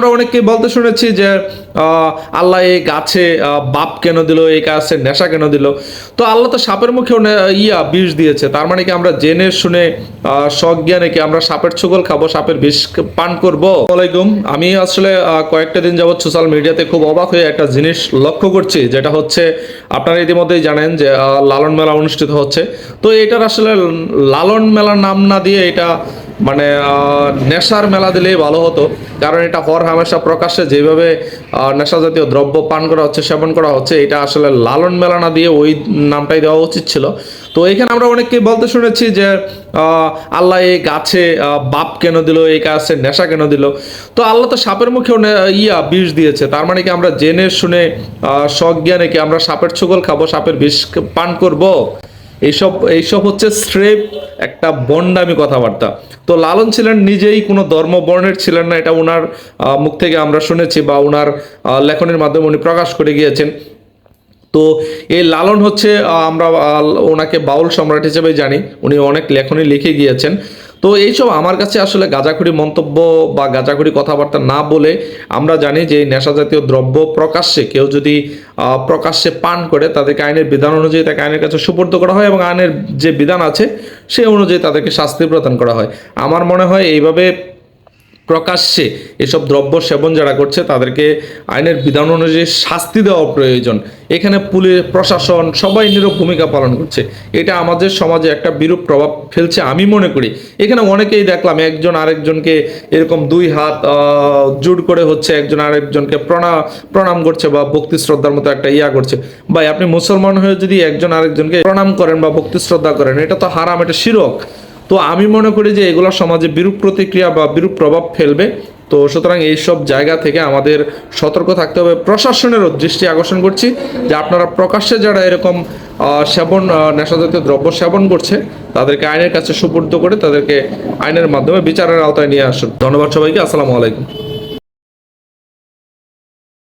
আমরা অনেককে বলতে শুনেছি যে আল্লাহ এই গাছে বাপ কেন দিল, এই গাছে নেশা কেন দিল? তো আল্লাহ তো সাপের মুখেও নে- ইয়া, বিষ দিয়েছে। তার মানে কি আমরা জেনে শুনে সজ্ঞানে কি আমরা সাপের ছুগল খাব, সাপের বিষ পান করব? আমি আসলে কয়েকটা দিন যাবত সোশ্যাল মিডিয়াতে খুব অবাক হয়ে একটা জিনিস লক্ষ্য করছি, যেটা হচ্ছে, আপনারা ইতিমধ্যেই জানেন যে লালন মেলা অনুষ্ঠিত হচ্ছে। তো এটার আসলে লালন মেলার নাম না দিয়ে এটা মানে নেশার মেলা দিলেই ভালো হতো। কারণ এটা হর হামেশা প্রকাশ্যে যেভাবে নেশা জাতীয় দ্রব্য পান করা হচ্ছে, সেবন করা হচ্ছে, এটা আসলে লালন মেলা না দিয়ে ওই নামটাই দেওয়া উচিত ছিল। তো এখানে আমরা অনেককে বলতে শুনেছি যে আল্লাহ এই গাছে বাপ কেন দিল, এই গাছে নেশা কেন দিল? তো আল্লাহ তো সাপের মুখেও ইয়া, বিষ দিয়েছে। তার মানে কি আমরা জেনে শুনে সজ্ঞানে কি আমরা সাপের ছুগল খাব, সাপের বিষ পান করব? এইসব এইসব হচ্ছে স্রেফ একটা বন্ডামি কথাবার্তা। তো লালন ছিলেন নিজেই, কোনো ধর্ম বর্ণের ছিলেন না, এটা ওনার মুখ থেকে আমরা শুনেছি বা ওনার লেখনের মাধ্যমে উনি প্রকাশ করে গিয়েছেন। তো এই লালন হচ্ছে আমরা ওনাকে বাউল সম্রাট হিসেবে জানি, উনি অনেক লেখনী লিখে গিয়েছেন। তো এইসব আমার কাছে আসলে গাঁজাখুরি মন্তব্য বা গাঁজাখুরি কথাবার্তা না বলে আমরা জানি যে নেশা জাতীয় দ্রব্য প্রকাশ্যে, কেউ যদি প্রকাশ্যে পান করে, তাদেরকে আইনের বিধান অনুযায়ী তাকে আইনের কাছে সুপর্দ করা হয় এবং আইনের যে বিধান আছে সেই অনুযায়ী তাদেরকে শাস্তি প্রদান করা হয়। আমার মনে হয় এইভাবে প্রকাশ্যে এসব দ্রব্য সেবন যারা করছে, তাদেরকে আইনের বিধান অনুযায়ী শাস্তি দেওয়া প্রয়োজন। এখানে পুলিশ, প্রশাসন সবাই নীরব ভূমিকা পালন করছে। এটা আমাদের সমাজে একটা বিরূপ প্রভাব ফেলছে আমি মনে করি। এখানে অনেকেই দেখলাম একজন আরেকজনকে এরকম দুই হাত জোড় করে হচ্ছে একজন আরেকজনকে প্রণাম প্রণাম করছে বা ভক্তি শ্রদ্ধার মতো একটা ইয়া করছে। ভাই, আপনি মুসলমান হয়ে যদি একজন আরেকজনকে প্রণাম করেন বা ভক্তি শ্রদ্ধা করেন, এটা তো হারাম, এটা শিরক। তো আমি মনে করি যে এগুলো সমাজে বিরূপ প্রতিক্রিয়া বা বিরূপ প্রভাব ফেলবে। তো সুতরাং এইসব জায়গা থেকে আমাদের সতর্ক থাকতে হবে। প্রশাসনেরও দৃষ্টি আকর্ষণ করছি যে আপনারা প্রকাশ্যে যারা এরকম সেবন নেশাজাতীয় দ্রব্য সেবন করছে, তাদেরকে আইনের কাছে সুপর্দ করে তাদেরকে আইনের মাধ্যমে বিচারের আওতায় নিয়ে আসুন। ধন্যবাদ সবাইকে। আসসালামু আলাইকুম।